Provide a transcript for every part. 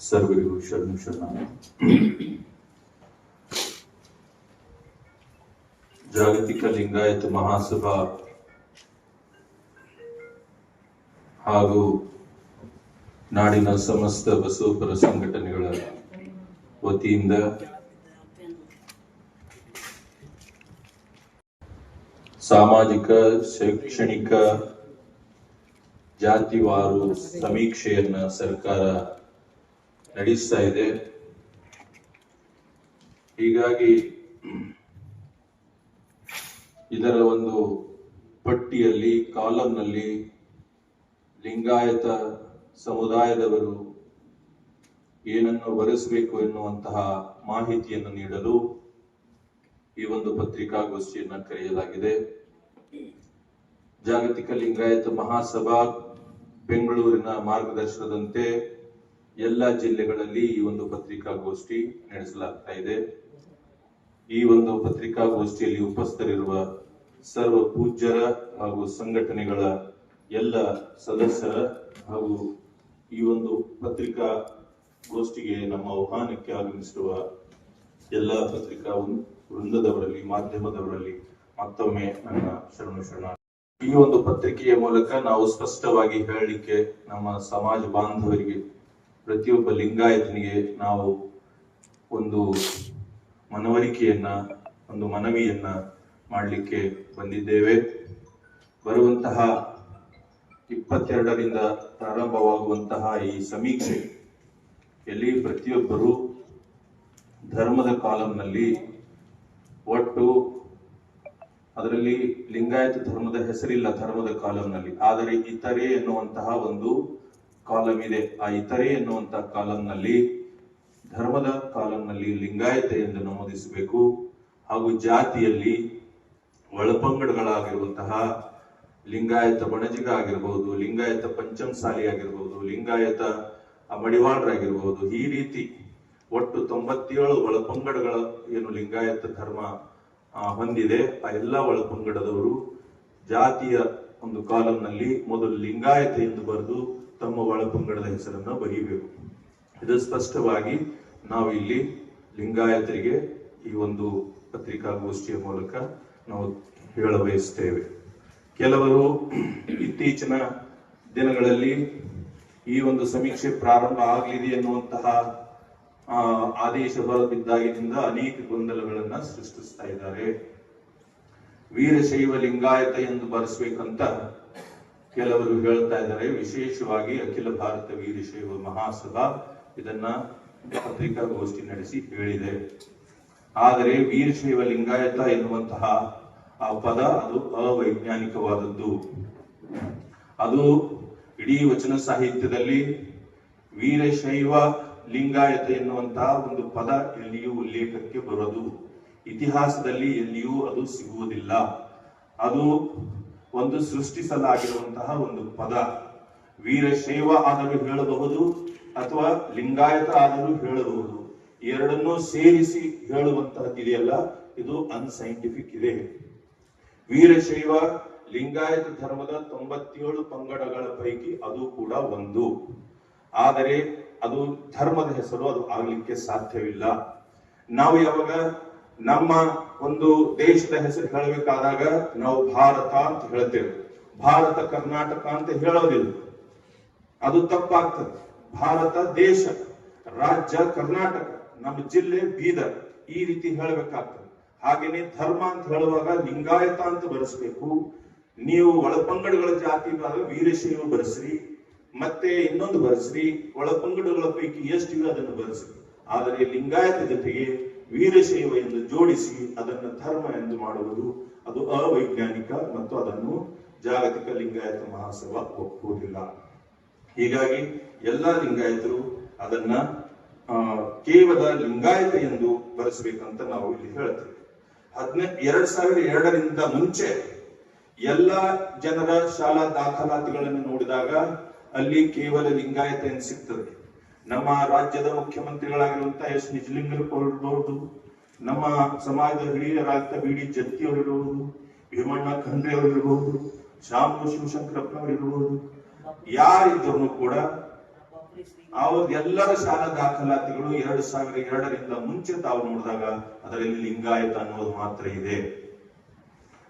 ಸರ್ವರಿಗೂ ಶರಣ ಜಾಗತಿಕ ಲಿಂಗಾಯತ ಮಹಾಸಭಾ ಹಾಗೂ ನಾಡಿನ ಸಮಸ್ತ ಬಸವಪರ ಸಂಘಟನೆಗಳ ವತಿಯಿಂದ ಸಾಮಾಜಿಕ ಶೈಕ್ಷಣಿಕ ಜಾತಿವಾರು ಸಮೀಕ್ಷೆಯನ್ನ ಸರ್ಕಾರ ನಡೆಸ್ತಾ ಇದೆ. ಹೀಗಾಗಿ ಇದರ ಒಂದು ಪಟ್ಟಿಯಲ್ಲಿ ಕಾಲಂನಲ್ಲಿ ಲಿಂಗಾಯತ ಸಮುದಾಯದವರು ಏನನ್ನು ಬರೆಸಬೇಕು ಎನ್ನುವಂತಹ ಮಾಹಿತಿಯನ್ನು ನೀಡಲು ಈ ಒಂದು ಪತ್ರಿಕಾಗೋಷ್ಠಿಯನ್ನು ಕರೆಯಲಾಗಿದೆ. ಜಾಗತಿಕ ಲಿಂಗಾಯತ ಮಹಾಸಭಾ ಬೆಂಗಳೂರಿನ ಮಾರ್ಗದರ್ಶನದಂತೆ ಎಲ್ಲ ಜಿಲ್ಲೆಗಳಲ್ಲಿ ಈ ಒಂದು ಪತ್ರಿಕಾಗೋಷ್ಠಿ ನಡೆಸಲಾಗ್ತಾ ಇದೆ. ಈ ಒಂದು ಪತ್ರಿಕಾಗೋಷ್ಠಿಯಲ್ಲಿ ಉಪಸ್ಥಿತರಿರುವ ಸರ್ವ ಪೂಜ್ಯರ ಹಾಗೂ ಸಂಘಟನೆಗಳ ಎಲ್ಲ ಸದಸ್ಯರ ಹಾಗೂ ಈ ಒಂದು ಪತ್ರಿಕಾ ಗೋಷ್ಠಿಗೆ ನಮ್ಮ ಆಹ್ವಾನಕ್ಕೆ ಆಗಮಿಸಿರುವ ಎಲ್ಲ ಪತ್ರಿಕಾ ವೃಂದದವರಲ್ಲಿ, ಮಾಧ್ಯಮದವರಲ್ಲಿ ಮತ್ತೊಮ್ಮೆ ನನ್ನ ಶರಣ ಶರಣ ಈ ಒಂದು ಪತ್ರಿಕೆಯ ಮೂಲಕ ನಾವು ಸ್ಪಷ್ಟವಾಗಿ ಹೇಳಲಿಕ್ಕೆ ನಮ್ಮ ಸಮಾಜ ಬಾಂಧವರಿಗೆ, ಪ್ರತಿಯೊಬ್ಬ ಲಿಂಗಾಯತನಿಗೆ ನಾವು ಒಂದು ಮನವರಿಕೆಯನ್ನ, ಒಂದು ಮನವಿಯನ್ನ ಮಾಡಲಿಕ್ಕೆ ಬಂದಿದ್ದೇವೆ. ಬರುವಂತಹ ಇಪ್ಪತ್ತೆರಡರಿಂದ ಪ್ರಾರಂಭವಾಗುವಂತಹ ಈ ಸಮೀಕ್ಷೆ ಎಲ್ಲಿ ಪ್ರತಿಯೊಬ್ಬರು ಧರ್ಮದ ಕಾಲಂನಲ್ಲಿ ಒಟ್ಟು ಅದರಲ್ಲಿ ಲಿಂಗಾಯತ ಧರ್ಮದ ಹೆಸರಿಲ್ಲ ಧರ್ಮದ ಕಾಲಂನಲ್ಲಿ. ಆದರೆ ಇತರೆ ಎನ್ನುವಂತಹ ಒಂದು ಕಾಲಂ ಇದೆ ಆ ಇತರೆ ಎನ್ನುವಂತಹ ಕಾಲಂನಲ್ಲಿ, ಧರ್ಮದ ಕಾಲಂನಲ್ಲಿ ಲಿಂಗಾಯತ ಎಂದು ನಮೂದಿಸಬೇಕು. ಹಾಗೂ ಜಾತಿಯಲ್ಲಿ ಒಳಪಂಗಡಗಳಾಗಿರುವಂತಹ ಲಿಂಗಾಯತ ಬಣಜಿಗ ಆಗಿರಬಹುದು ಲಿಂಗಾಯತ ಪಂಚಮಸಾಲಿ ಆಗಿರಬಹುದು ಲಿಂಗಾಯತ ಮಡಿವಾಳರಾಗಿರಬಹುದು ಈ ರೀತಿ ಒಟ್ಟು ತೊಂಬತ್ತೇಳು ಒಳಪಂಗಡಗಳ ಏನು ಲಿಂಗಾಯತ ಧರ್ಮ ಹೊಂದಿದೆ. ಆ ಎಲ್ಲ ಒಳಪಂಗಡದವರು ಜಾತಿಯ ಒಂದು ಕಾಲಂನಲ್ಲಿ ಮೊದಲು ಲಿಂಗಾಯತ ಎಂದು ಬರೆದು ತಮ್ಮ ಒಳಪಂಗಡದ ಹೆಸರನ್ನು ಬರೀಬೇಕು. ಇದು ಸ್ಪಷ್ಟವಾಗಿ ನಾವು ಇಲ್ಲಿ ಲಿಂಗಾಯತರಿಗೆ ಈ ಒಂದು ಪತ್ರಿಕಾಗೋಷ್ಠಿಯ ಮೂಲಕ ನಾವು ಹೇಳ ಬಯಸ್ತೇವೆ. ಕೆಲವರು ಇತ್ತೀಚಿನ ದಿನಗಳಲ್ಲಿ ಈ ಒಂದು ಸಮೀಕ್ಷೆ ಪ್ರಾರಂಭ ಆಗಲಿದೆ ಎನ್ನುವಂತಹ ಆದೇಶ ಬರದಿದ್ದಾಗಿನಿಂದ ಅನೇಕ ಗೊಂದಲಗಳನ್ನ ಸೃಷ್ಟಿಸ್ತಾ ಇದ್ದಾರೆ. ವೀರಶೈವ ಲಿಂಗಾಯತ ಎಂದು ಬರೆಸ್ಬೇಕಂತ ಕೆಲವರು ಹೇಳ್ತಾ ಇದ್ದಾರೆ. ವಿಶೇಷವಾಗಿ ಅಖಿಲ ಭಾರತ ವೀರಶೈವ ಮಹಾಸಭಾ ಇದನ್ನ ಪತ್ರಿಕಾಗೋಷ್ಠಿ ನಡೆಸಿ ಹೇಳಿದೆ. ಆದರೆ ವೀರಶೈವ ಲಿಂಗಾಯತ ಎನ್ನುವಂತಹ ಆ ಪದ ಅದು ಅವೈಜ್ಞಾನಿಕವಾದದ್ದು. ಅದು ಇಡೀ ವಚನ ಸಾಹಿತ್ಯದಲ್ಲಿ ವೀರಶೈವ ಲಿಂಗಾಯತ ಎನ್ನುವಂತಹ ಒಂದು ಪದ ಎಲ್ಲಿಯೂ ಉಲ್ಲೇಖಕ್ಕೆ ಬರೋದು. ಇತಿಹಾಸದಲ್ಲಿ ಎಲ್ಲಿಯೂ ಅದು ಸಿಗುವುದಿಲ್ಲ. ಅದು ಒಂದು ಸೃಷ್ಟಿಸಲಾಗಿರುವಂತಹ ಒಂದು ಪದ. ವೀರಶೈವ ಆದರೂ ಹೇಳಬಹುದು ಅಥವಾ ಲಿಂಗಾಯತ ಆದರೂ ಹೇಳಬಹುದು. ಎರಡನ್ನೂ ಸೇರಿಸಿ ಹೇಳುವಂತಹದ್ದಿದೆಯಲ್ಲ ಇದು ಅನ್ಸೈಂಟಿಫಿಕ್ ಇದೆ. ವೀರಶೈವ ಲಿಂಗಾಯತ ಧರ್ಮದ ತೊಂಬತ್ತೇಳು ಪಂಗಡಗಳ ಪೈಕಿ ಅದು ಕೂಡ ಒಂದು. ಆದರೆ ಅದು ಧರ್ಮದ ಹೆಸರು, ಅದು ಆಗ್ಲಿಕ್ಕೆ ಸಾಧ್ಯವಿಲ್ಲ. ನಾವು ಯಾವಾಗ ನಮ್ಮ ಒಂದು ದೇಶದ ಹೆಸರು ಹೇಳಬೇಕಾದಾಗ ನಾವು ಭಾರತ ಅಂತ ಹೇಳ್ತೇವೆ. ಭಾರತ, ಕರ್ನಾಟಕ ಅಂತ ಹೇಳೋದಿಲ್ಲ. ಅದು ತಪ್ಪಾಗ್ತದೆ. ಭಾರತ ದೇಶ, ರಾಜ್ಯ ಕರ್ನಾಟಕ, ನಮ್ಮ ಜಿಲ್ಲೆ ಬೀದರ್, ಈ ರೀತಿ ಹೇಳಬೇಕಾಗ್ತದೆ. ಹಾಗೇನೆ ಧರ್ಮ ಅಂತ ಹೇಳುವಾಗ ಲಿಂಗಾಯತ ಅಂತ ಬರೆಸ್ಬೇಕು. ನೀವು ಒಳಪಂಗಡಗಳ ಜಾತಿ ವೀರಶೈವ ಬರೆಸ್ರಿ ಮತ್ತೆ ಇನ್ನೊಂದು ಬರೆಸ್ರಿ, ಒಳಪಂಗಡಗಳ ಪೈಕಿ ಎಷ್ಟಿವೆ ಅದನ್ನು ಬರೆಸ್ರಿ. ಆದರೆ ಲಿಂಗಾಯತ ಜೊತೆಗೆ ವೀರಶೈವ ಎಂದು ಜೋಡಿಸಿ ಅದನ್ನು ಧರ್ಮ ಎಂದು ಮಾಡುವುದು, ಅದು ಅವೈಜ್ಞಾನಿಕ ಮತ್ತು ಅದನ್ನು ಜಾಗತಿಕ ಲಿಂಗಾಯತ ಮಹಾಸಭಾ ಒಪ್ಪುವುದಿಲ್ಲ. ಹೀಗಾಗಿ ಎಲ್ಲಾ ಲಿಂಗಾಯತರು ಅದನ್ನ ಕೇವಲ ಲಿಂಗಾಯತ ಎಂದು ಬರೆಸಬೇಕಂತ ನಾವು ಇಲ್ಲಿ ಹೇಳ್ತೇವೆ. ಹದಿನೆ, ಎರಡ್ ಸಾವಿರದ ಎರಡರಿಂದ ಮುಂಚೆ ಎಲ್ಲ ಜನರ ಶಾಲಾ ದಾಖಲಾತಿಗಳನ್ನು ನೋಡಿದಾಗ ಅಲ್ಲಿ ಕೇವಲ ಲಿಂಗಾಯತ ಎಂದು ನಮ್ಮ ರಾಜ್ಯದ ಮುಖ್ಯಮಂತ್ರಿಗಳಾಗಿರುವಂತಹ ಎಸ್ ನಿಜಲಿಂಗರವರು ನಮ್ಮ ಸಮಾಜದ ಹಿರಿಯರಾದ ಬಿ ಡಿ ಜತ್ತಿಯವರಿರಬಹುದು ಭೀಮಣ್ಣ ಖಂಡ್ರೆ ಅವರಿರಬಹುದು ಶ್ಯಾಮು ಶಿವಶಂಕರಪ್ಪನವರಿರಬಹುದು ಯಾರಿದ್ದರೂ ಕೂಡ ಅವ್ರ ಎಲ್ಲರ ಶಾಲಾ ದಾಖಲಾತಿಗಳು ಎರಡು ಸಾವಿರ ಎರಡರಿಂದ ಮುಂಚೆ ತಾವು ನೋಡಿದಾಗ ಅದರಲ್ಲಿ ಲಿಂಗಾಯತ ಅನ್ನೋದು ಮಾತ್ರ ಇದೆ.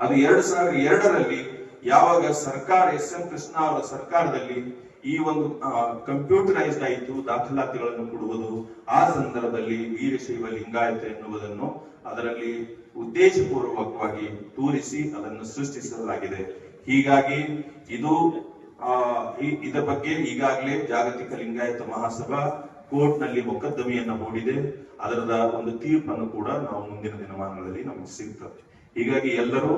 ಅದು ಎರಡು ಸಾವಿರ ಎರಡರಲ್ಲಿ ಯಾವಾಗ ಸರ್ಕಾರ ಎಸ್ ಎಂ ಕೃಷ್ಣ ಅವರ ಸರ್ಕಾರದಲ್ಲಿ ಈ ಒಂದು ಕಂಪ್ಯೂಟರೈಸ್ಡ್ ಆಯಿತು ದಾಖಲಾತಿಗಳನ್ನು ಕೊಡುವುದು. ಆ ಸಂದರ್ಭದಲ್ಲಿ ವೀರಶೈವ ಲಿಂಗಾಯತ ಎನ್ನುವುದನ್ನು ಅದರಲ್ಲಿ ಉದ್ದೇಶಪೂರ್ವಕವಾಗಿ ತೋರಿಸಿ ಅದನ್ನು ಸೃಷ್ಟಿಸಲಾಗಿದೆ. ಹೀಗಾಗಿ ಇದು, ಆ ಇದರ ಬಗ್ಗೆ ಈಗಾಗಲೇ ಜಾಗತಿಕ ಲಿಂಗಾಯತ ಮಹಾಸಭಾ ಕೋರ್ಟ್ನಲ್ಲಿ ಮೊಕದ್ದಮೆಯನ್ನು ಹೂಡಿದೆ. ಅದರದ ಒಂದು ತೀರ್ಪನ್ನು ಕೂಡ ನಾವು ಮುಂದಿನ ದಿನಮಾನಗಳಲ್ಲಿ ನಮಗೆ ಸಿಗ್ತದೆ. ಹೀಗಾಗಿ ಎಲ್ಲರೂ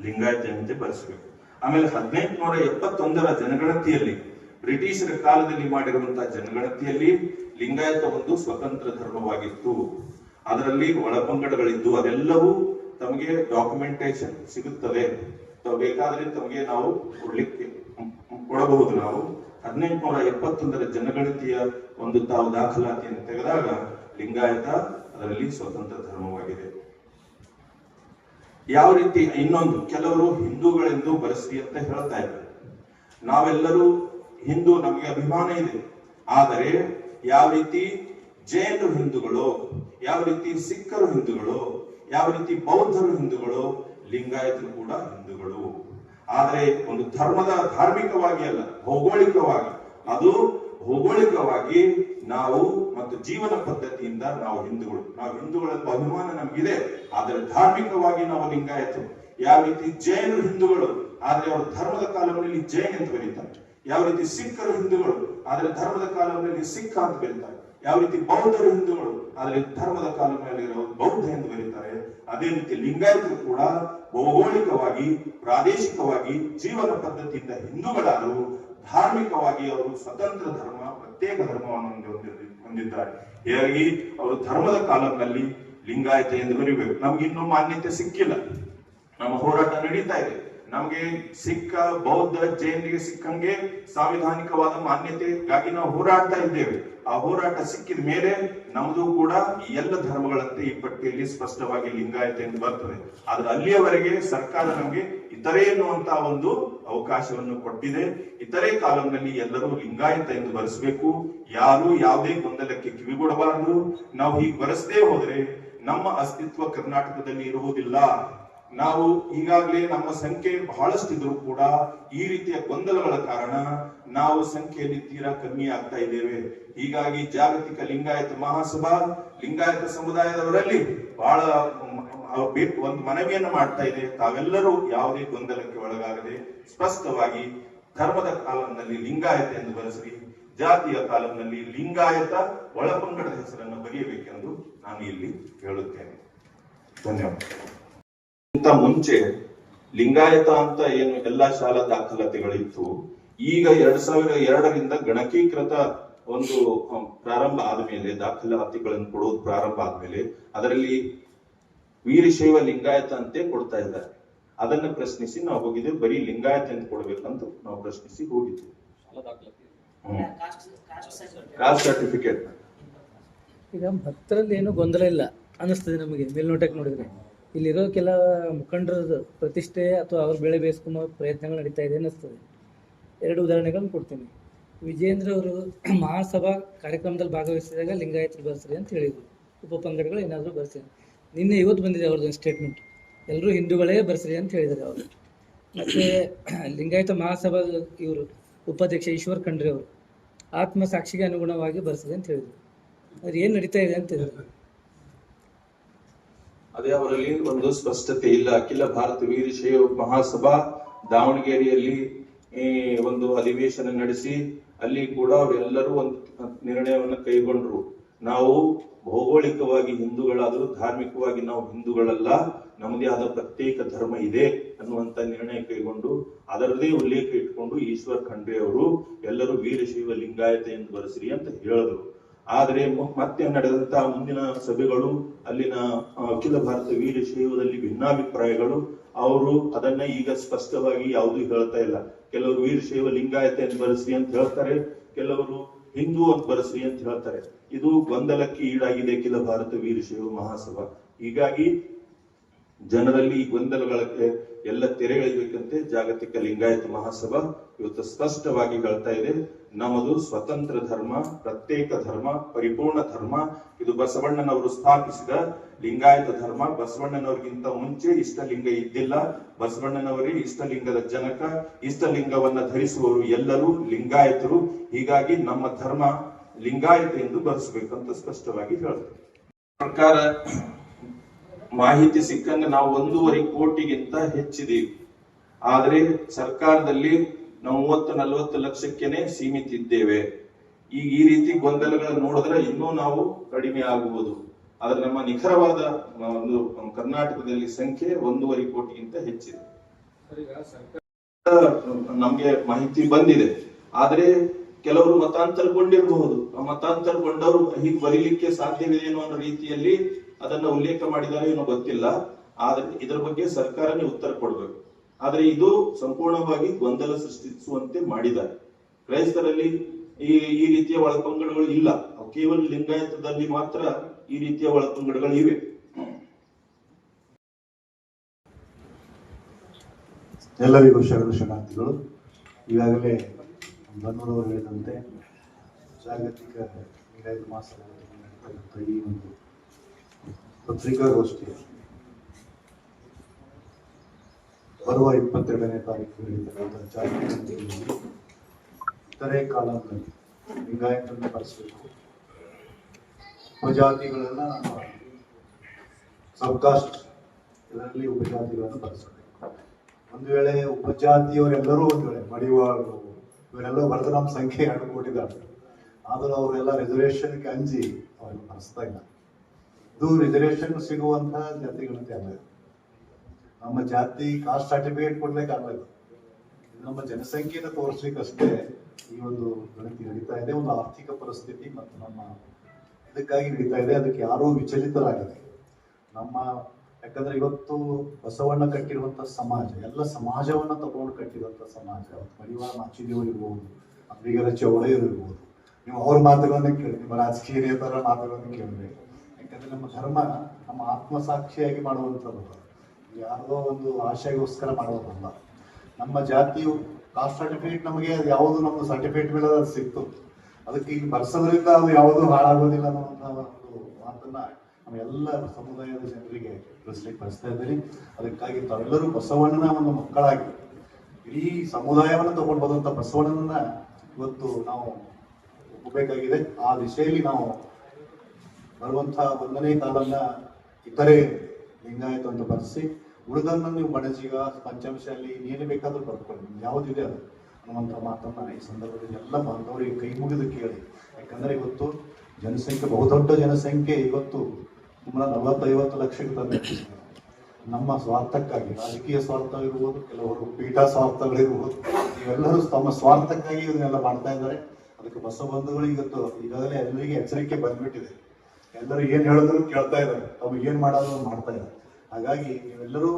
ಲಿಂಗಾಯತ ಜಯಂತಿ ಬಳಸಬೇಕು ಆಮೇಲೆ ಹದಿನೆಂಟುನೂರ ಎಪ್ಪತ್ತೊಂದರ ಜನಗಣತಿಯಲ್ಲಿ ಬ್ರಿಟಿಷರ ಕಾಲದಲ್ಲಿ ಮಾಡಿರುವಂತಹ ಜನಗಣತಿಯಲ್ಲಿ ಲಿಂಗಾಯತ ಒಂದು ಸ್ವತಂತ್ರ ಧರ್ಮವಾಗಿತ್ತು. ಅದರಲ್ಲಿ ಒಳಪಂಗಡಗಳಿದ್ದು ಅದೆಲ್ಲವೂ ತಮಗೆ ಡಾಕ್ಯುಮೆಂಟೇಶನ್ ಸಿಗುತ್ತದೆ ಬೇಕಾದರೆ ತಮಗೆ ನಾವು ಕೊಡ್ಲಿಕ್ಕೆ ಕೊಡಬಹುದು. ನಾವು ಹದಿನೆಂಟುನೂರ ಎಪ್ಪತ್ತೊಂದರ ಜನಗಣತಿಯ ಒಂದು ತಾವು ದಾಖಲಾತಿಯನ್ನು ತೆಗೆದಾಗ ಲಿಂಗಾಯತ ಅದರಲ್ಲಿ ಸ್ವತಂತ್ರ ಧರ್ಮವಾಗಿದೆ. ಯಾವ ರೀತಿ ಇನ್ನೊಂದು ಕೆಲವರು ಹಿಂದೂಗಳೆಂದು ಬರೆಸಿ ಅಂತ ಹೇಳ್ತಾ ಇದ್ದಾರೆ. ನಾವೆಲ್ಲರೂ ಹಿಂದೂ, ನಮಗೆ ಅಭಿಮಾನ ಇದೆ. ಆದರೆ ಯಾವ ರೀತಿ ಜೈನರು ಹಿಂದೂಗಳು, ಯಾವ ರೀತಿ ಸಿಖ್ಖರು ಹಿಂದೂಗಳು, ಯಾವ ರೀತಿ ಬೌದ್ಧರು ಹಿಂದೂಗಳು, ಲಿಂಗಾಯತರು ಕೂಡ ಹಿಂದೂಗಳು. ಆದರೆ ಒಂದು ಧರ್ಮದ ಧಾರ್ಮಿಕವಾಗಿ ಅಲ್ಲ, ಭೌಗೋಳಿಕವಾಗಿ. ಅದು ಭೌಗೋಳಿಕವಾಗಿ ನಾವು ಮತ್ತು ಜೀವನ ಪದ್ಧತಿಯಿಂದ ನಾವು ಹಿಂದೂಗಳು, ನಾವು ಹಿಂದೂಗಳಲ್ಲಿ ಅಭಿಮಾನ ನಮಗಿದೆ. ಆದರೆ ಧಾರ್ಮಿಕವಾಗಿ ನಾವು ಲಿಂಗಾಯತರು. ಯಾವ ರೀತಿ ಜೈನರು ಹಿಂದೂಗಳು, ಆದ್ರೆ ಅವರು ಧರ್ಮದ ಕಾಲಗಳಲ್ಲಿ ಜೈನ್ ಅಂತ ಕರೀತಾರೆ ಯಾವ ರೀತಿ ಸಿಖ್ಖರು ಹಿಂದೂಗಳು, ಆದರೆ ಧರ್ಮದ ಕಾಲಗಳಲ್ಲಿ ಸಿಖ್ ಅಂತ ಕರೀತಾರೆ ಯಾವ ರೀತಿ ಬೌದ್ಧರು ಹಿಂದೂಗಳು, ಆದರೆ ಧರ್ಮದ ಕಾಲಗಳಲ್ಲಿ ಬೌದ್ಧ ಎಂದು ಬರೀತಾರೆ. ಅದೇ ರೀತಿ ಲಿಂಗಾಯತರು ಕೂಡ ಭೌಗೋಳಿಕವಾಗಿ, ಪ್ರಾದೇಶಿಕವಾಗಿ, ಜೀವನ ಪದ್ಧತಿಯಿಂದ ಹಿಂದೂಗಳಾದರೂ ಧಾರ್ಮಿಕವಾಗಿ ಅವರು ಸ್ವತಂತ್ರ ಧರ್ಮ, ಪ್ರತ್ಯೇಕ ಧರ್ಮವನ್ನು ಹೊಂದಿ- ಹೊಂದಿದ್ದಾರೆ. ಹೀಗಾಗಿ ಅವರು ಧರ್ಮದ ಕಾಲಂನಲ್ಲಿ ಲಿಂಗಾಯತ ಎಂದು ಬರೀಬೇಕು ನಮ್ಗೆ ಇನ್ನೂ ಮಾನ್ಯತೆ ಸಿಕ್ಕಿಲ್ಲ. ನಮ್ಮ ಹೋರಾಟ ನಡೀತಾ ಇದೆ. ನಮಗೆ ಸಿಕ್ಕ ಬೌದ್ಧ ಜೈನಿಗೆ ಸಿಕ್ಕಂಗೆ ಸಾಂವಿಧಾನಿಕವಾದ ಮಾನ್ಯತೆಗಾಗಿ ನಾವು ಹೋರಾಡ್ತಾ ಇದ್ದೇವೆ. ಆ ಹೋರಾಟ ಸಿಕ್ಕಿದ ಮೇಲೆ ನಮ್ದು ಕೂಡ ಎಲ್ಲ ಧರ್ಮಗಳಂತೆ ಈ ಪಟ್ಟಿಯಲ್ಲಿ ಸ್ಪಷ್ಟವಾಗಿ ಲಿಂಗಾಯತ ಎಂದು ಬರ್ತದೆ. ಆದ್ರೆ ಅಲ್ಲಿಯವರೆಗೆ ಸರ್ಕಾರ ನಮಗೆ ಇತರೆ ಎನ್ನುವಂತಹ ಒಂದು ಅವಕಾಶವನ್ನು ಕೊಟ್ಟಿದೆ. ಇತರೆ ಕಾಲಂನಲ್ಲಿ ಎಲ್ಲರೂ ಲಿಂಗಾಯತ ಎಂದು ಬರೆಸಬೇಕು. ಯಾರು ಯಾವುದೇ ಗೊಂದಲಕ್ಕೆ ಕಿವಿಗೊಡಬಾರದು. ನಾವು ಹೀಗೆ ಬರೆಸದೇ ಹೋದ್ರೆ ನಮ್ಮ ಅಸ್ತಿತ್ವ ಕರ್ನಾಟಕದಲ್ಲಿ ಇರುವುದಿಲ್ಲ. ನಾವು ಈಗಾಗಲೇ ನಮ್ಮ ಸಂಖ್ಯೆ ಬಹಳಷ್ಟಿದ್ರು ಕೂಡ ಈ ರೀತಿಯ ಗೊಂದಲಗಳ ಕಾರಣ ನಾವು ಸಂಖ್ಯೆಯಲ್ಲಿ ತೀರಾ ಕಮ್ಮಿ ಆಗ್ತಾ ಇದ್ದೇವೆ. ಹೀಗಾಗಿ ಜಾಗತಿಕ ಲಿಂಗಾಯತ ಮಹಾಸಭಾ, ಲಿಂಗಾಯತ ಸಮುದಾಯದವರಲ್ಲಿ ಬಹಳ ಒಂದು ಮನವಿಯನ್ನು ಮಾಡ್ತಾ ಇದೆ. ತಾವೆಲ್ಲರೂ ಯಾವುದೇ ಗೊಂದಲಕ್ಕೆ ಒಳಗಾಗದೆ ಸ್ಪಷ್ಟವಾಗಿ ಧರ್ಮದ ಕಾಲಂನಲ್ಲಿ ಲಿಂಗಾಯತ ಎಂದು ಬರೆಸಿ ಜಾತಿಯ ಕಾಲಂನಲ್ಲಿ ಲಿಂಗಾಯತ ಒಳಪಂಗಡದ ಹೆಸರನ್ನು ಬರೆಯಬೇಕೆಂದು ನಾನು ಇಲ್ಲಿ ಹೇಳುತ್ತೇನೆ. ಧನ್ಯವಾದ. ಇಂತ ಮುಂಚೆ ಲಿಂಗಾಯತ ಅಂತ ಏನು ಎಲ್ಲಾ ಶಾಲಾ ದಾಖಲಾತಿಗಳಿತ್ತು. ಈಗ ಎರಡ್ ಸಾವಿರದ ಎರಡರಿಂದ ಗಣಕೀಕೃತ ಒಂದು ಪ್ರಾರಂಭ ಪ್ರಾರಂಭ ಆದ್ಮೇಲೆ, ದಾಖಲಾತಿಗಳನ್ನು ಕೊಡೋದು ಪ್ರಾರಂಭ ಆದ್ಮೇಲೆ ಅದರಲ್ಲಿ ವೀರಶೈವ ಲಿಂಗಾಯತ ಅಂತೆ ಕೊಡ್ತಾ ಇದ್ದಾರೆ. ಅದನ್ನ ಪ್ರಶ್ನಿಸಿ ನಾವು ಹೋಗಿದ್ವಿ ಬರೀ ಲಿಂಗಾಯತ ಅಂತ ಕೊಡ್ಬೇಕಂತ ನಾವು ಪ್ರಶ್ನಿಸಿ ಹೋಗಿದ್ವಿ ಕಾಸ್ಟ್ ಸರ್ಟಿಫಿಕೇಟ್. ಈಗ ಭಕ್ತರಲ್ಲಿ ಏನು ಗೊಂದಲ ಇಲ್ಲ. ಅನ್ನಿಸ್ತದೆ ನಮಗೆ. ಮೇಲ್ನೋಟಕ್ಕೆ ನೋಡಿದ್ರೆ. ಇಲ್ಲಿರೋ ಕೆಲ ಮುಖಂಡರದ ಪ್ರತಿಷ್ಠೆ ಅಥವಾ ಅವ್ರ ಬೆಳೆ ಬೇಯಿಸ್ಕೊಂಬ ಪ್ರಯತ್ನಗಳು ನಡೀತಾ ಇದೆ ಅನ್ನಿಸ್ತದೆ. ಎರಡು ಉದಾಹರಣೆಗಳನ್ನು ಕೊಡ್ತೀನಿ. ವಿಜೇಂದ್ರ ಅವರು ಮಹಾಸಭಾ ಕಾರ್ಯಕ್ರಮದಲ್ಲಿ ಭಾಗವಹಿಸಿದಾಗ ಲಿಂಗಾಯತರು ಬರ್ಸ್ರಿ ಅಂತ ಹೇಳಿದರು. ಉಪಪಂಗಡಗಳು ಏನಾದರೂ ಬರ್ಸ್ರಿ ನಿನ್ನೆ ಇವತ್ತು ಬಂದಿದೆ ಅವ್ರದ್ದು ಸ್ಟೇಟ್ಮೆಂಟ್ ಎಲ್ಲರೂ ಹಿಂದೂಗಳೇ ಬರ್ಸ್ರಿ ಅಂತ ಹೇಳಿದ್ದಾರೆ ಅವರು. ಮತ್ತು ಲಿಂಗಾಯತ ಮಹಾಸಭಾ ಇವರು ಉಪಾಧ್ಯಕ್ಷ ಈಶ್ವರ್ ಖಂಡ್ರೆ ಅವರು. ಆತ್ಮ ಸಾಕ್ಷಿಗೆ ಅನುಗುಣವಾಗಿ ಬರ್ಸಿದೆ ಅಂತ ಹೇಳಿದರು. ಅದು ಏನು ನಡೀತಾ ಇದೆ ಅಂತ ಹೇಳಿದ್ರು. ಅದೇ ಅವರಲ್ಲಿ ಒಂದು ಸ್ಪಷ್ಟತೆ ಇಲ್ಲ. ಅಖಿಲ ಭಾರತ ವೀರಶೈವ ಮಹಾಸಭಾ ದಾವಣಗೆರೆಯಲ್ಲಿ ಒಂದು ಅಧಿವೇಶನ ನಡೆಸಿ ಅಲ್ಲಿ ಕೂಡ ಅವರೆಲ್ಲರೂ ಒಂದು ನಿರ್ಣಯವನ್ನು ಕೈಗೊಂಡ್ರು. ನಾವು ಭೌಗೋಳಿಕವಾಗಿ ಹಿಂದೂಗಳಾದರೂ ಧಾರ್ಮಿಕವಾಗಿ ನಾವು ಹಿಂದೂಗಳಲ್ಲ, ನಮ್ಮದೇ ಆದ ಪ್ರತ್ಯೇಕ ಧರ್ಮ ಇದೆ ಅನ್ನುವಂತ ನಿರ್ಣಯ ಕೈಗೊಂಡು ಅದರದೇ ಉಲ್ಲೇಖ ಇಟ್ಕೊಂಡು ಈಶ್ವರ್ ಖಂಡ್ರೆ ಅವರು ಎಲ್ಲರೂ ವೀರಶೈವ ಲಿಂಗಾಯತ ಎಂದು ಬರೆಸಿರಿ ಅಂತ ಹೇಳಿದ್ರು. ಆದರೆ ಮತ್ತೆ ನಡೆದಂತಹ ಮುಂದಿನ ಸಭೆಗಳು, ಅಲ್ಲಿನ ಅಖಿಲ ಭಾರತ ವೀರಶೈವದಲ್ಲಿ ಭಿನ್ನಾಭಿಪ್ರಾಯಗಳು, ಅವರು ಅದನ್ನ ಈಗ ಸ್ಪಷ್ಟವಾಗಿ ಯಾವುದೂ ಹೇಳ್ತಾ ಇಲ್ಲ. ಕೆಲವರು ವೀರಶೈವ ಲಿಂಗಾಯತ ಎಂದು ಬರೆಸಿ ಅಂತ ಹೇಳ್ತಾರೆ, ಕೆಲವರು ಹಿಂದೂ ಅಂತ ಬರೆಸ್ರಿ ಅಂತ ಹೇಳ್ತಾರೆ. ಇದು ಗೊಂದಲಕ್ಕೆ ಈಡಾಗಿದೆ ಅಖಿಲ ಭಾರತ ವೀರಶೈವ ಮಹಾಸಭಾ. ಹೀಗಾಗಿ ಜನರಲ್ಲಿ ಈ ಗೊಂದಲಗಳಿಗೆ ಎಲ್ಲ ತೆರೆಗಳಿಬೇಕಂತೆ ಜಾಗತಿಕ ಲಿಂಗಾಯತ ಮಹಾಸಭಾ ಇವತ್ತು ಸ್ಪಷ್ಟವಾಗಿ ಹೇಳ್ತಾ ಇದೆ ನಮ್ಮದು ಸ್ವತಂತ್ರ ಧರ್ಮ, ಪ್ರತ್ಯೇಕ ಧರ್ಮ, ಪರಿಪೂರ್ಣ ಧರ್ಮ. ಇದು ಬಸವಣ್ಣನವರು ಸ್ಥಾಪಿಸಿದ ಲಿಂಗಾಯತ ಧರ್ಮ. ಬಸವಣ್ಣನವರಿಗಿಂತ ಮುಂಚೆ ಇಷ್ಟಲಿಂಗ ಇದ್ದಿಲ್ಲ. ಬಸವಣ್ಣನವರೇ ಇಷ್ಟಲಿಂಗದ ಜನಕ. ಇಷ್ಟಲಿಂಗವನ್ನ ಧರಿಸುವವರು ಎಲ್ಲರೂ ಲಿಂಗಾಯತರು. ಹೀಗಾಗಿ ನಮ್ಮ ಧರ್ಮ ಲಿಂಗಾಯತ ಎಂದು ಬರೆಸಬೇಕಂತ ಸ್ಪಷ್ಟವಾಗಿ ಹೇಳ್ತಾರೆ ಪ್ರಕಾರ ಮಾಹಿತಿ ಸಿಕ್ಕಂಗ ನಾವು ಒಂದೂವರೆ ಕೋಟಿಗಿಂತ ಹೆಚ್ಚಿದೀವಿ. ಆದ್ರೆ ಸರ್ಕಾರದಲ್ಲಿ ನಾವು ಮೂವತ್ತು ನಲವತ್ತು ಲಕ್ಷಕ್ಕೆನೆ ಸೀಮಿತ ಇದ್ದೇವೆ. ಈಗ ಈ ರೀತಿ ಗೊಂದಲಗಳನ್ನು ನೋಡಿದ್ರೆ ಇನ್ನೂ ನಾವು ಕಡಿಮೆ ಆಗಬಹುದು ಆದ್ರೆ ನಮ್ಮ ನಿಖರವಾದ ಒಂದು ಕರ್ನಾಟಕದಲ್ಲಿ ಸಂಖ್ಯೆ ಒಂದೂವರೆ ಕೋಟಿಗಿಂತ ಹೆಚ್ಚಿದೆ. ನಮ್ಗೆ ಮಾಹಿತಿ ಬಂದಿದೆ. ಆದ್ರೆ ಕೆಲವರು ಮತಾಂತರಗೊಂಡಿರಬಹುದು. ಆ ಮತಾಂತರಗೊಂಡವರು ಹೀಗೆ ಬರೀಲಿಕ್ಕೆ ಸಾಧ್ಯವಿದೆ ಅನ್ನೋ ರೀತಿಯಲ್ಲಿ ಅದನ್ನ ಉಲ್ಲೇಖ ಮಾಡಿದಾರೆ ಏನೋ ಗೊತ್ತಿಲ್ಲ. ಆದ್ರೆ ಇದರ ಬಗ್ಗೆ ಸರ್ಕಾರನೇ ಉತ್ತರ ಕೊಡಬೇಕು. ಆದ್ರೆ ಇದು ಸಂಪೂರ್ಣವಾಗಿ ಗೊಂದಲ ಸೃಷ್ಟಿಸುವಂತೆ ಮಾಡಿದ್ದಾರೆ. ಕ್ರೈಸ್ತರಲ್ಲಿ ಈ ಈ ರೀತಿಯ ಒಳಪಂಗಡಗಳು ಇಲ್ಲ. ಕೇವಲ ಲಿಂಗಾಯತದಲ್ಲಿ ಮಾತ್ರ ಈ ರೀತಿಯ ಒಳಪಂಗಡಗಳು ಇವೆ. ಎಲ್ಲರಿಗೂ ಶರಣ ಶರಣಾರ್ಥಿಗಳು, ಈಗಾಗಲೇ ಬನ್ನೂರವರು ಹೇಳಿದಂತೆ ಜಾಗತಿಕ ನಡೀತಕ್ಕಂಥ ಈ ಒಂದು ಪತ್ರಿಕಾಗೋಷ್ಠಿ. ಬರುವ ಇಪ್ಪತ್ತೆರಡನೇ ತಾರೀಕು ಇತರೆ ಕಾಲದಲ್ಲಿ ಲಿಂಗಾಯತನ್ನು ಬಳಸಬೇಕು. ಉಪಜಾತಿಗಳನ್ನ ಸಬ್ಕಾಸ್ಟ್, ಇದರಲ್ಲಿ ಉಪಜಾತಿಗಳನ್ನು ಬಳಸಬೇಕು. ಒಂದು ವೇಳೆ ಉಪಜಾತಿಯವರೆಲ್ಲರೂ ಒಂದು ವೇಳೆ ಮಡಿವಾಳರು ಇವರೆಲ್ಲ ಬರೆದು ನಮ್ಮ ಸಂಖ್ಯೆ ಎರಡು ಕೋಟಿ ದಾಟ್ತಾರೆ ಆದರೂ ಅವರೆಲ್ಲ ರಿಸರ್ವೇಷನ್ಗೆ ಅಂಜಿ ಅವ್ರಿಗೆ ಬರೆಸ್ತಾ ಇಲ್ಲ ಇದು ರಿಸರ್ವೇಷನ್ ಸಿಗುವಂತ ಜಾತಿಗಳಂತೆ ಅಲ್ಲ ನಮ್ಮ ಜಾತಿ ಕಾಸ್ಟ್ ಸರ್ಟಿಫಿಕೇಟ್ ಕೊಡ್ಲಿಕ್ಕೆ ಇದು. ನಮ್ಮ ಜನಸಂಖ್ಯೆನ ತೋರಿಸ್ಲಿಕ್ಕಷ್ಟೇ ಈ ಒಂದು ಗಣತಿ ನಡೀತಾ ಇದೆ, ಒಂದು ಆರ್ಥಿಕ ಪರಿಸ್ಥಿತಿ ಮತ್ತು ನಮ್ಮ ಇದಕ್ಕಾಗಿ ನಡೀತಾ ಇದೆ, ಅದಕ್ಕೆ ಯಾರೂ ವಿಚಲಿತರಾಗಿದೆ. ನಮ್ಮ ಯಾಕಂದ್ರೆ ಇವತ್ತು ಬಸವಣ್ಣ ಕಟ್ಟಿರುವಂತಹ ಸಮಾಜ, ಎಲ್ಲ ಸಮಾಜವನ್ನ ತಗೊಂಡು ಕಟ್ಟಿರುವಂತಹ ಸಮಾಜ ಪರಿವಾರ ಮಾಚಿದೇವರು ಇರ್ಬೋದು, ಅಂಬಿಗರ ಚೌಳೆಯರು ಇರ್ಬೋದು. ನೀವು ಅವ್ರ ಮಾತುಗಳನ್ನ ಕೇಳಿ, ನಿಮ್ಮ ರಾಜಕೀಯ ನೇತರ ಮಾತುಗಳನ್ನ ಕೇಳಬೇಕು. ಯಾಕಂದ್ರೆ ನಮ್ಮ ಧರ್ಮ ನಮ್ಮ ಆತ್ಮಸಾಕ್ಷಿಯಾಗಿ ಮಾಡುವಂಥದ್ದು. ಯಾರದೋ ಒಂದು ಆಶೆಗೋಸ್ಕರ ಮಾಡೋದಲ್ಲ ನಮ್ಮ ಜಾತಿಯು ಕಾಸ್ಟ್ ಸರ್ಟಿಫಿಕೇಟ್ ನಮಗೆ ಅದು ಯಾವುದು ನಮ್ಮ ಸರ್ಟಿಫಿಕೇಟ್ ಮೇಲೆ ಅದು ಸಿಕ್ತು. ಅದಕ್ಕೆ ಈಗ ಬರ್ಸೋದ್ರಿಂದ ಅದು ಯಾವುದು ಹಾಳಾಗೋದಿಲ್ಲ ಅನ್ನುವಂಥ ಒಂದು ಮಾತನ್ನ ನಮ್ಮ ಎಲ್ಲ ಸಮುದಾಯದ ಜನರಿಗೆ ತಿಳಿಸ್ಲಿಕ್ಕೆ ಇದ್ದೀರಿ ಅದಕ್ಕಾಗಿ ತಾವೆಲ್ಲರೂ ಬಸವಣ್ಣನ ಒಂದು ಮಕ್ಕಳಾಗಿ ಇಡೀ ಸಮುದಾಯವನ್ನು ತಗೊಂಡು ಬಂದಂತ ಬಸವಣ್ಣನ ಇವತ್ತು ನಾವು ಒಪ್ಪಬೇಕಾಗಿದೆ. ಆ ದಿಶೆಯಲ್ಲಿ ನಾವು ಬರುವಂತಹ ಒಂದನೇ ಕಾಲನ್ನ ಇತರೆ ಲಿಂಗಾಯತ ಅಂತ ಬರೆಸಿ ಉಳಿದನ್ನ ನೀವು ಬಣಜೀವ ಪಂಚಮಶಾಲಿ ಏನೇ ಬೇಕಾದರೂ ಬರ್ಕೊಳ್ಳಿ. ಯಾವುದಿದೆ ಅದು? ಅನ್ನುವಂಥ ಮಾತನ್ನ ಈ ಸಂದರ್ಭದಲ್ಲಿ ಎಲ್ಲ ಬಾಂಧವರಿಗೆ ಕೈ ಮುಗಿದು ಕೇಳಿ. ಯಾಕಂದ್ರೆ ಇವತ್ತು ಜನಸಂಖ್ಯೆ, ಬಹುದೊಡ್ಡ ಜನಸಂಖ್ಯೆ ಇವತ್ತು ಸುಮಾರು ನಲವತ್ತೈವತ್ತು ಲಕ್ಷಕ್ಕೆ ತಂದ ನಮ್ಮ ಸ್ವಾರ್ಥಕ್ಕಾಗಿ, ರಾಜಕೀಯ ಸ್ವಾರ್ಥ ಕೆಲವರು ಪೀಠ ಸ್ವಾರ್ಥಗಳಿರ್ಬೋದು ಇವೆಲ್ಲರೂ ತಮ್ಮ ಸ್ವಾರ್ಥಕ್ಕಾಗಿ ಇದನ್ನೆಲ್ಲ ಮಾಡ್ತಾ ಇದ್ದಾರೆ. ಅದಕ್ಕೆ ಬಸವಬಂಧುಗಳು ಇವತ್ತು ಈಗಾಗಲೇ ಎಲ್ಲರಿಗೆ ಎಚ್ಚರಿಕೆ ಬಂದ್ಬಿಟ್ಟಿದೆ. ಎಲ್ಲರೂ ಏನ್ ಹೇಳಿದ್ರು ಕೇಳ್ತಾ ಇದ್ದಾರೆ. ಅವ್ರು ಏನ್ ಮಾಡೋದು ಮಾಡ್ತಾ ಇದ್ದಾರೆ. ಹಾಗಾಗಿ ನೀವೆಲ್ಲರೂ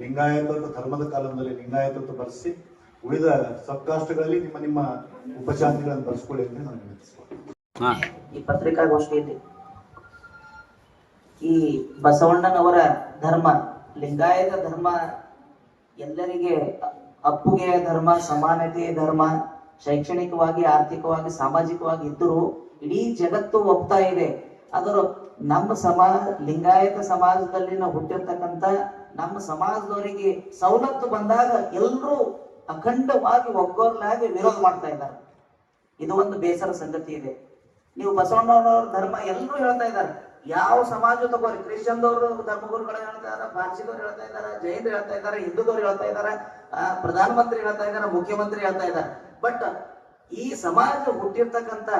ಲಿಂಗಾಯತ ಧರ್ಮದ ಕಾಲದಲ್ಲಿ ಲಿಂಗಾಯತ ಬರೆಸಿ ಉಳಿದ ಸಬ್ಕಾಸ್ಟ್ಗಳಲ್ಲಿ ನಿಮ್ಮ ನಿಮ್ಮ ಉಪಜಾತಿಗಳನ್ನು ಬರ್ಸ್ಕೊಳ್ಳಿ ಅಂತ ನಾನು ವಿನಂತಿಸ್ತೀನಿ ಈ ಪತ್ರಿಕಾಗೋಷ್ಠಿಯಲ್ಲಿ ಈ ಬಸವಣ್ಣನವರ ಧರ್ಮ ಲಿಂಗಾಯತ ಧರ್ಮ ಎಲ್ಲರಿಗೆ ಅಪ್ಪುಗೆಯ ಧರ್ಮ ಸಮಾನತೆಯ ಧರ್ಮ ಶೈಕ್ಷಣಿಕವಾಗಿ ಆರ್ಥಿಕವಾಗಿ ಸಾಮಾಜಿಕವಾಗಿ ಇದ್ದರೂ ಇಡೀ ಜಗತ್ತು ಒಪ್ತಾ ಇದೆ. ಅದರ ನಮ್ಮ ಸಮಾಜ, ಲಿಂಗಾಯತ ಸಮಾಜದಲ್ಲಿ ನಾವು ಹುಟ್ಟಿರ್ತಕ್ಕಂಥ ನಮ್ಮ ಸಮಾಜದವರಿಗೆ ಸವಲತ್ತು ಬಂದಾಗ ಎಲ್ಲರೂ ಅಖಂಡವಾಗಿ ಒಗ್ಗೊರ್ಲಾಗಿ ವಿರೋಧ ಮಾಡ್ತಾ ಇದ್ದಾರೆ. ಇದು ಒಂದು ಬೇಸರ ಸಂಗತಿ ಇದೆ. ನೀವು ಬಸವಣ್ಣನವರ ಧರ್ಮ ಎಲ್ಲರೂ ಹೇಳ್ತಾ ಇದ್ದಾರೆ. ಯಾವ ಸಮಾಜ ತಗೋರಿ? ಕ್ರಿಶ್ಚಿಯನ್ದವರು ಧರ್ಮಗುರುಗಳು ಹೇಳ್ತಾ ಇದಾರೆ ಪಾರ್ಸಿದವ್ರು ಹೇಳ್ತಾ ಇದ್ದಾರೆ ಜೈನ್ ಹೇಳ್ತಾ ಇದ್ದಾರೆ, ಹಿಂದೂದವ್ರು ಹೇಳ್ತಾ ಇದ್ದಾರೆ ಪ್ರಧಾನಮಂತ್ರಿ ಹೇಳ್ತಾ ಇದ್ದಾರೆ, ಮುಖ್ಯಮಂತ್ರಿ ಹೇಳ್ತಾ ಇದ್ದಾರೆ. ಬಟ್ ಈ ಸಮಾಜ ಹುಟ್ಟಿರ್ತಕ್ಕಂಥ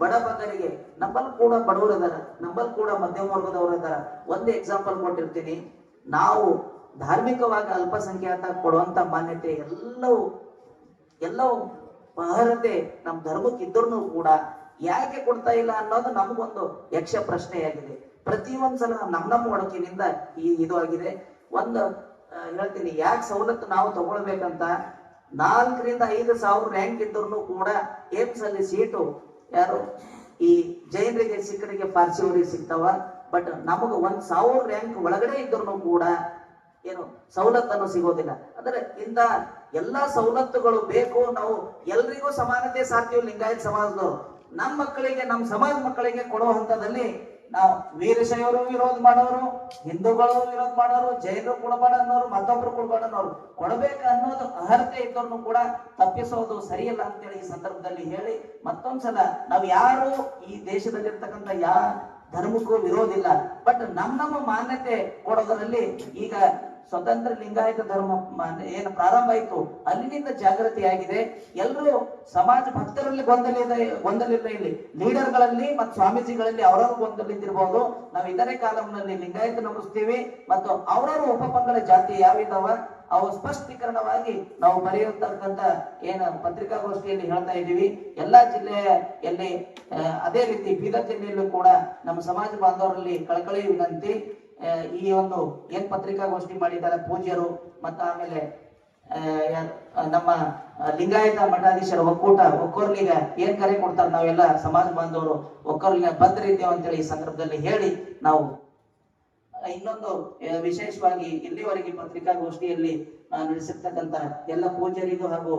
ಬಡ ಬಗ್ಗರಿಗೆ ನಮ್ಮಲ್ಲಿ ಕೂಡ ಬಡವರು ಇದಾರೆ ನಮ್ಮಲ್ಲಿ ಕೂಡ ಮಧ್ಯಮ ವರ್ಗದವರು ಇದಾರೆ ಒಂದು ಎಕ್ಸಾಂಪಲ್ ಕೊಟ್ಟಿರ್ತೀನಿ. ನಾವು ಧಾರ್ಮಿಕವಾಗಿ ಅಲ್ಪಸಂಖ್ಯಾತ ಕೊಡುವಂತ ಮಾನ್ಯತೆ ಎಲ್ಲವೂ ಎಲ್ಲವೂ ಅರ್ಹತೆ ನಮ್ಮ ಧರ್ಮಕ್ಕೆ ಇದ್ರೂ ಕೂಡ ಯಾಕೆ ಕೊಡ್ತಾ ಇಲ್ಲ ಅನ್ನೋದು ನಮಗೊಂದು ಯಕ್ಷ ಪ್ರಶ್ನೆಯಾಗಿದೆ. ಪ್ರತಿ ಒಂದ್ಸಲ ನಮ್ಮ ನಮ್ಮ ಒಡಕಿನಿಂದ ಈ ಇದು ಆಗಿದೆ. ಒಂದು ಹೇಳ್ತೀನಿ, ಯಾಕೆ ಸವಲತ್ತು ನಾವು ತಗೊಳ್ಬೇಕಂತ? ನಾಲ್ಕರಿಂದ ಐದು ಸಾವಿರ ರ್ಯಾಂಕ್ ಇದ್ರೂ ಕೂಡ ಏಮ್ಸ್ ಅಲ್ಲಿ ಸೀಟು ಯಾರು? ಈ ಜೈನರಿಗೆ ಸಿಕ್ಕರಿಗೆ ಪಾರ್ಸಿಯವರಿಗೆ ಸಿಗ್ತಾವ ಬಟ್ ನಮಗ ಒಂದ್ ಸಾವಿರ ರ್ಯಾಂಕ್ ಒಳಗಡೆ ಇದ್ರು ಕೂಡ ಏನು ಸವಲತ್ತನ್ನು ಸಿಗೋದಿಲ್ಲ. ಅಂದ್ರೆ ಇಂತ ಎಲ್ಲಾ ಸವಲತ್ತುಗಳು ಬೇಕು, ನಾವು ಎಲ್ರಿಗೂ ಸಮಾನತೆ ಸಾಧ್ಯ ಲಿಂಗಾಯತ್ ಸಮಾಜದವರು. ನಮ್ಮ ಮಕ್ಕಳಿಗೆ ನಮ್ಮ ಸಮಾಜ ಮಕ್ಕಳಿಗೆ ಕೊಡೋ ಹಂತದಲ್ಲಿ ನಾವು ವೀರಶೈವರು ವಿರೋಧ ಮಾಡೋರು, ಹಿಂದೂಗಳು ವಿರೋಧ ಮಾಡೋರು, ಜೈನರು ಕೊಡಬೇಡ ಅನ್ನೋರು, ಮತ್ತೊಬ್ರು ಕೊಡಬೇಡ ಅನ್ನೋರು, ಕೊಡಬೇಕು ಅನ್ನೋದು ಅರ್ಹತೆ ಇದ್ದವ್ರನ್ನು ಕೂಡ ತಪ್ಪಿಸೋದು ಸರಿಯಲ್ಲ ಅಂತೇಳಿ ಈ ಸಂದರ್ಭದಲ್ಲಿ ಹೇಳಿ ಮತ್ತೊಂದ್ಸಲ ನಾವು ಯಾರು ಈ ದೇಶದಲ್ಲಿರ್ತಕ್ಕಂಥ ಯಾ ಧರ್ಮಕ್ಕೂ ವಿರೋಧ ಇಲ್ಲ. ಬಟ್ ನಮ್ಮ ನಮ್ಮ ಮಾನ್ಯತೆ ಕೊಡೋದರಲ್ಲಿ ಈಗ ಸ್ವತಂತ್ರ ಲಿಂಗಾಯತ ಧರ್ಮ ಏನು ಪ್ರಾರಂಭ ಆಯಿತು ಅಲ್ಲಿನಿಂದ ಜಾಗೃತಿ ಆಗಿದೆ. ಎಲ್ಲರೂ ಸಮಾಜ ಭಕ್ತರಲ್ಲಿ ಗೊಂದಲ ಇದೆ ಗೊಂದಲ ಇಲ್ಲ. ಲೀಡರ್ಗಳಲ್ಲಿ ಮತ್ತು ಸ್ವಾಮೀಜಿಗಳಲ್ಲಿ ಅವರವರು ಗೊಂದಲಿದ್ದಿರಬಹುದು ನಾವು ಇತರೆ ಕಾಲಂನಲ್ಲಿ ಲಿಂಗಾಯತ ನಂಬಿಸ್ತೀವಿ ಮತ್ತು ಅವರವರು ಉಪಪಂಗಡ ಜಾತಿ ಯಾವಿದಾವ, ಅವು ಸ್ಪಷ್ಟೀಕರಣವಾಗಿ ನಾವು ಬರೆಯುತ್ತಕ್ಕಂತ ಏನು ಪತ್ರಿಕಾಗೋಷ್ಠಿಯಲ್ಲಿ ಹೇಳ್ತಾ ಇದ್ದೀವಿ. ಎಲ್ಲಾ ಜಿಲ್ಲೆಯಲ್ಲಿ ಅದೇ ರೀತಿ ಬೀದರ್ ಜಿಲ್ಲೆಯಲ್ಲೂ ಕೂಡ ನಮ್ಮ ಸಮಾಜ ಬಾಂಧವರಲ್ಲಿ ಕಳಕಳಿ ವಿನಂತಿ. ಈ ಒಂದು ಏನ್ ಪತ್ರಿಕಾಗೋಷ್ಠಿ ಮಾಡಿದ್ದಾರೆ ಪೂಜ್ಯರು, ಮತ್ತ ಆಮೇಲೆ ನಮ್ಮ ಲಿಂಗಾಯತ ಮಠಾಧೀಶರ ಒಕ್ಕೂಟ, ಒಕ್ಕೋರ್ಲಿಗ ಏನ್ ಕರೆ ಕೊಡ್ತಾರೆ ನಾವೆಲ್ಲ ಸಮಾಜ ಬಾಂಧವರು ಒಕ್ಕೋರ್ಲಿಗ ಬಂದ್ರಿದ್ದೇವೆ ಅಂತೇಳಿ ಈ ಸಂದರ್ಭದಲ್ಲಿ ಹೇಳಿ ನಾವು ಇನ್ನೊಂದು ವಿಶೇಷವಾಗಿ ಇಲ್ಲಿವರೆಗೆ ಪತ್ರಿಕಾಗೋಷ್ಠಿಯಲ್ಲಿ ನಡೆಸಿರ್ತಕ್ಕಂತ ಎಲ್ಲ ಪೂಜ್ಯರಿಗೂ ಹಾಗೂ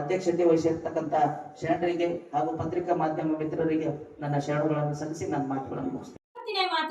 ಅಧ್ಯಕ್ಷತೆ ವಹಿಸಿರ್ತಕ್ಕಂತ ಶರಣರಿಗೆ ಹಾಗೂ ಪತ್ರಿಕಾ ಮಾಧ್ಯಮ ಮಿತ್ರರಿಗೆ ನನ್ನ ಶರಣುಗಳನ್ನು ಸಲ್ಲಿಸಿ ನನ್ನ ಮಾತುಗಳನ್ನು ಮುಗಿಸ್ತೇನೆ.